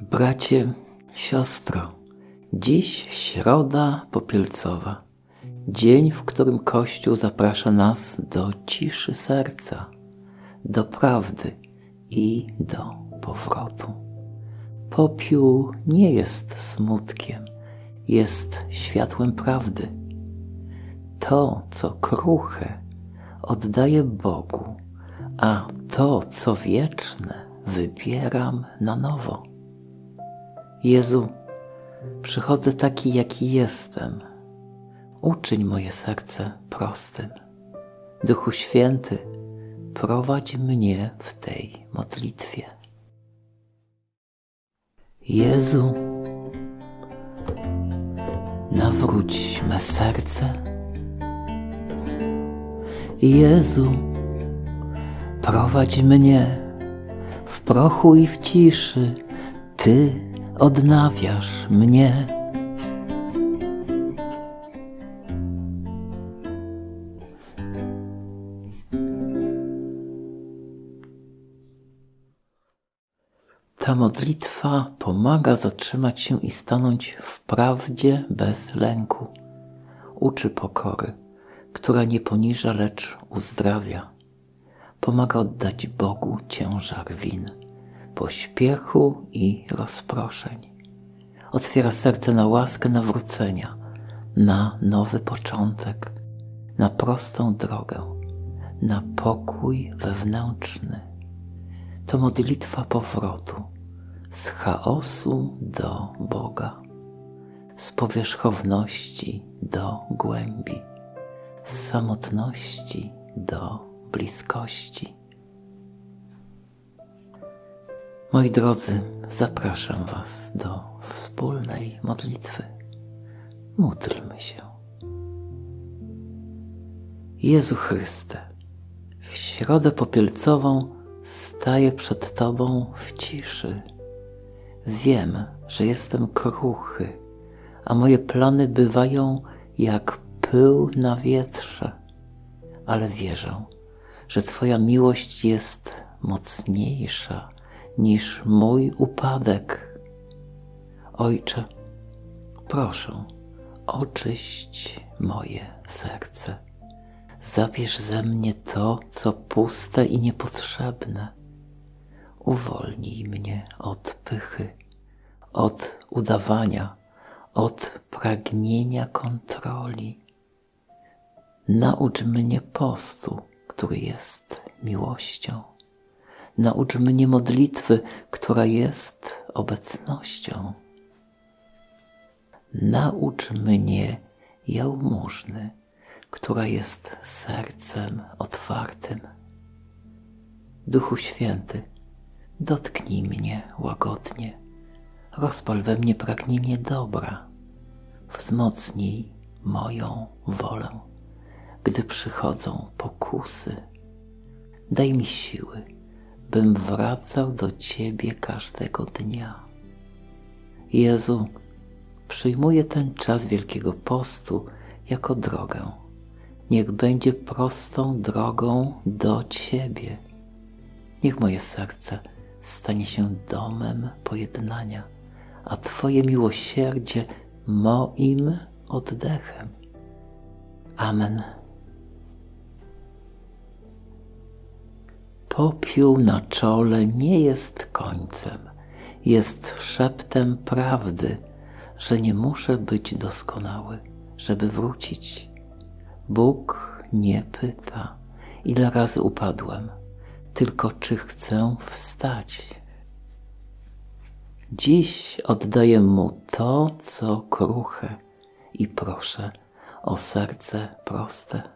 Bracie, siostro, dziś środa popielcowa, dzień, w którym Kościół zaprasza nas do ciszy serca, do prawdy i do powrotu. Popiół nie jest smutkiem, jest światłem prawdy. To, co kruche, oddaję Bogu, a to, co wieczne, wybieram na nowo. Jezu, przychodzę taki, jaki jestem. Uczyń moje serce prostym. Duchu Święty, prowadź mnie w tej modlitwie. Jezu, nawróć me serce. Jezu, prowadź mnie w prochu i w ciszy. Ty odnawiasz mnie. Ta modlitwa pomaga zatrzymać się i stanąć w prawdzie bez lęku. Uczy pokory, która nie poniża, lecz uzdrawia. Pomaga oddać Bogu ciężar win pośpiechu i rozproszeń. Otwiera serce na łaskę nawrócenia, na nowy początek, na prostą drogę, na pokój wewnętrzny. To modlitwa powrotu z chaosu do Boga, z powierzchowności do głębi, z samotności do bliskości. Moi drodzy, zapraszam Was do wspólnej modlitwy. Módlmy się. Jezu Chryste, w środę popielcową staję przed Tobą w ciszy. Wiem, że jestem kruchy, a moje plany bywają jak pył na wietrze, ale wierzę, że Twoja miłość jest mocniejsza niż mój upadek. Ojcze, proszę, oczyść moje serce. Zabierz ze mnie to, co puste i niepotrzebne. Uwolnij mnie od pychy, od udawania, od pragnienia kontroli. Naucz mnie postu, który jest miłością. Naucz mnie modlitwy, która jest obecnością. Naucz mnie jałmużny, która jest sercem otwartym. Duchu Święty, dotknij mnie łagodnie, rozpal we mnie pragnienie dobra, wzmocnij moją wolę, gdy przychodzą pokusy. Daj mi siły bym wracał do Ciebie każdego dnia. Jezu, przyjmuję ten czas Wielkiego Postu jako drogę. Niech będzie prostą drogą do Ciebie. Niech moje serce stanie się domem pojednania, a Twoje miłosierdzie moim oddechem. Amen. Popiół na czole nie jest końcem, jest szeptem prawdy, że nie muszę być doskonały, żeby wrócić. Bóg nie pyta, ile razy upadłem, tylko czy chcę wstać. Dziś oddaję Mu to, co kruche i proszę o serce proste.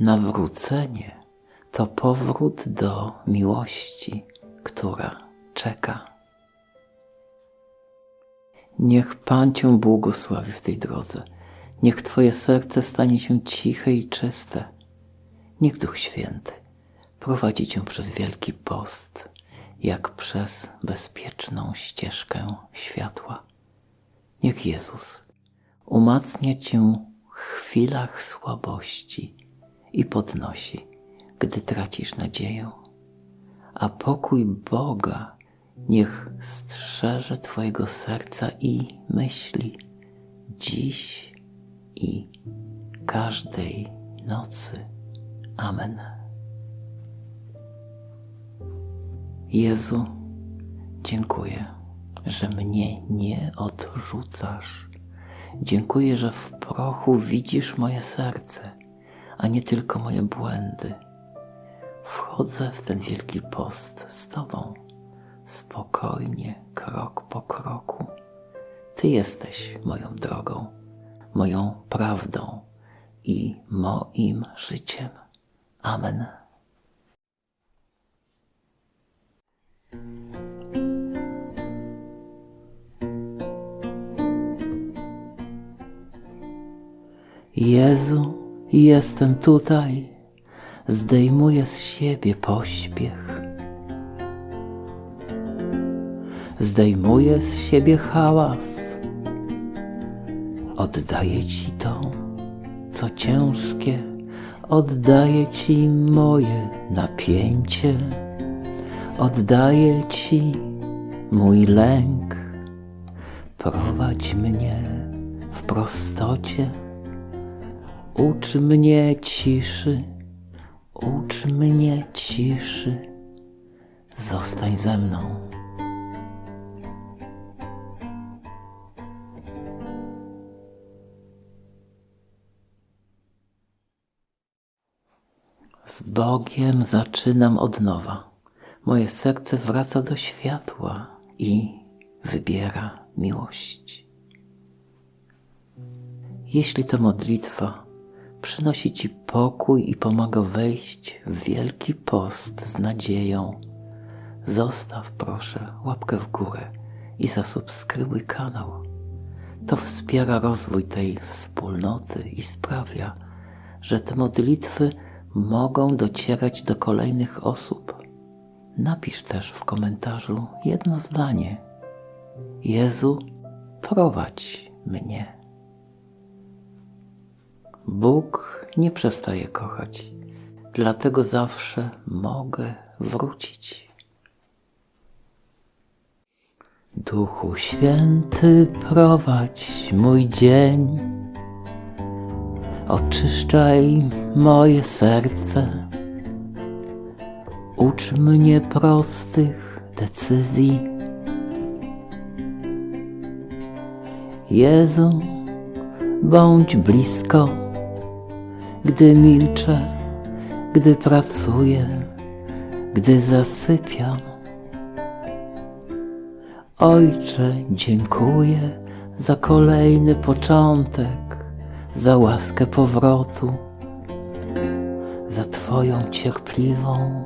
Nawrócenie to powrót do miłości, która czeka. Niech Pan Cię błogosławi w tej drodze. Niech Twoje serce stanie się ciche i czyste. Niech Duch Święty prowadzi Cię przez wielki post, jak przez bezpieczną ścieżkę światła. Niech Jezus umacnia Cię w chwilach słabości i podnosi, gdy tracisz nadzieję, a pokój Boga niech strzeże Twojego serca i myśli dziś i każdej nocy. Amen. Jezu, dziękuję, że mnie nie odrzucasz. Dziękuję, że w prochu widzisz moje serce, a nie tylko moje błędy. Wchodzę w ten wielki post z Tobą, spokojnie, krok po kroku. Ty jesteś moją drogą, moją prawdą i moim życiem. Amen. Jezu, jestem tutaj, zdejmuję z siebie pośpiech. Zdejmuję z siebie hałas, oddaję Ci to, co ciężkie, oddaję Ci moje napięcie, oddaję Ci mój lęk. Prowadź mnie w prostocie Ucz mnie ciszy, ucz mnie ciszy, zostań ze mną. Z Bogiem zaczynam od nowa. Moje serce wraca do światła i wybiera miłość. Jeśli to modlitwa przynosi Ci pokój i pomaga wejść w wielki post z nadzieją. Zostaw proszę łapkę w górę i zasubskrybuj kanał. To wspiera rozwój tej wspólnoty i sprawia, że te modlitwy mogą docierać do kolejnych osób. Napisz też w komentarzu jedno zdanie. Jezu, prowadź mnie. Bóg nie przestaje kochać, dlatego zawsze mogę wrócić. Duchu Święty, prowadź mój dzień, oczyszczaj moje serce, ucz mnie prostych decyzji. Jezu, bądź blisko gdy milczę, gdy pracuję, gdy zasypiam. Ojcze, dziękuję za kolejny początek, za łaskę powrotu, za Twoją cierpliwą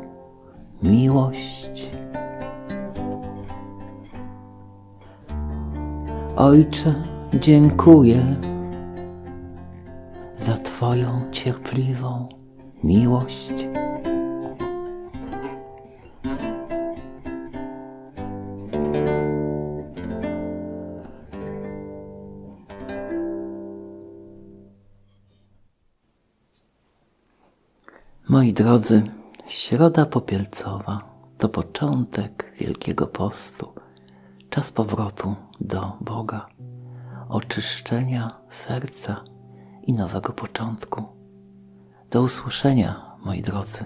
miłość. Ojcze, dziękuję Twoją cierpliwą miłość. Moi drodzy, środa popielcowa to początek Wielkiego Postu, czas powrotu do Boga, oczyszczenia serca i nowego początku. Do usłyszenia, moi drodzy.